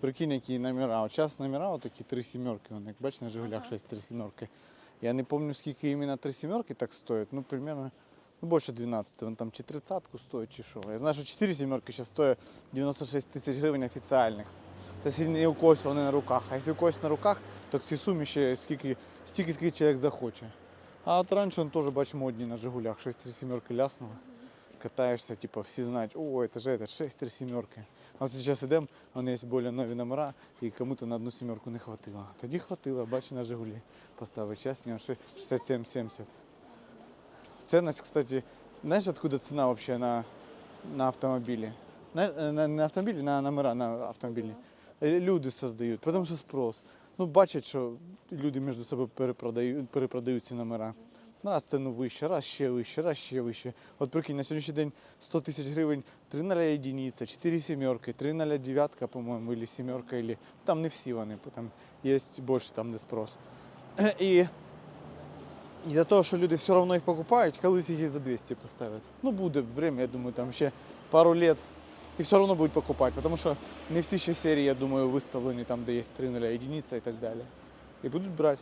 Прикинь, які номера. От зараз номера отакі три сімерки. Як бачиш, на Жигулях Ага. 6 три сімерки. Я не пам'ятаю, скільки іменно три сімерки так стоять. Ну, примерно, ну, більше 12. Вон там чи 30 стоїть, чи що. Я знаю, що 4 сімерки зараз стоять 96 тисяч гривень офіціальних. Це не у когось вони на руках. А якщо у когось на руках, то в цій сумі ще скільки, стільки, скільки чоловік захоче. А от раніше він теж, бач, модні на Жигулях. 6 три сімерки ляснуло. Катаєшся, типу, всі знають, о, це ж этот, 6 три сімерки. А от зараз йдемо, мене є більш нові номера, і кому-то на одну сімерку не хватило. Тоді хватило, бач, на Жигулі поставити. Зараз нього 67-70. Ценность, кстати, знаешь, откуда цена вообще на, на автомобили? На, на, на автомобілі, на номера на автомобілі. Е, Люди создають, тому що спрос. Ну, бачать, що люди між собою перепродають, перепродають ці номера. Раз ціну вище, раз ще вище, раз ще вище. От прикинь, на сьогоднішній день 100 тисяч гривень, 3 0 единиця, 4 сімерки, 3 0 дев'ятка, по-моєму, або сімерка, або... там не всі вони, там є більше там, де спрос. І і за того, що люди все одно їх покупають, колись їх за 200 поставлять. Ну, буде время, я думаю, там ще пару лет. І все одно будуть покупати, тому що не всі ще серії, я думаю, виставлені там, де є 3 0 единиця і так далі. І будуть брати.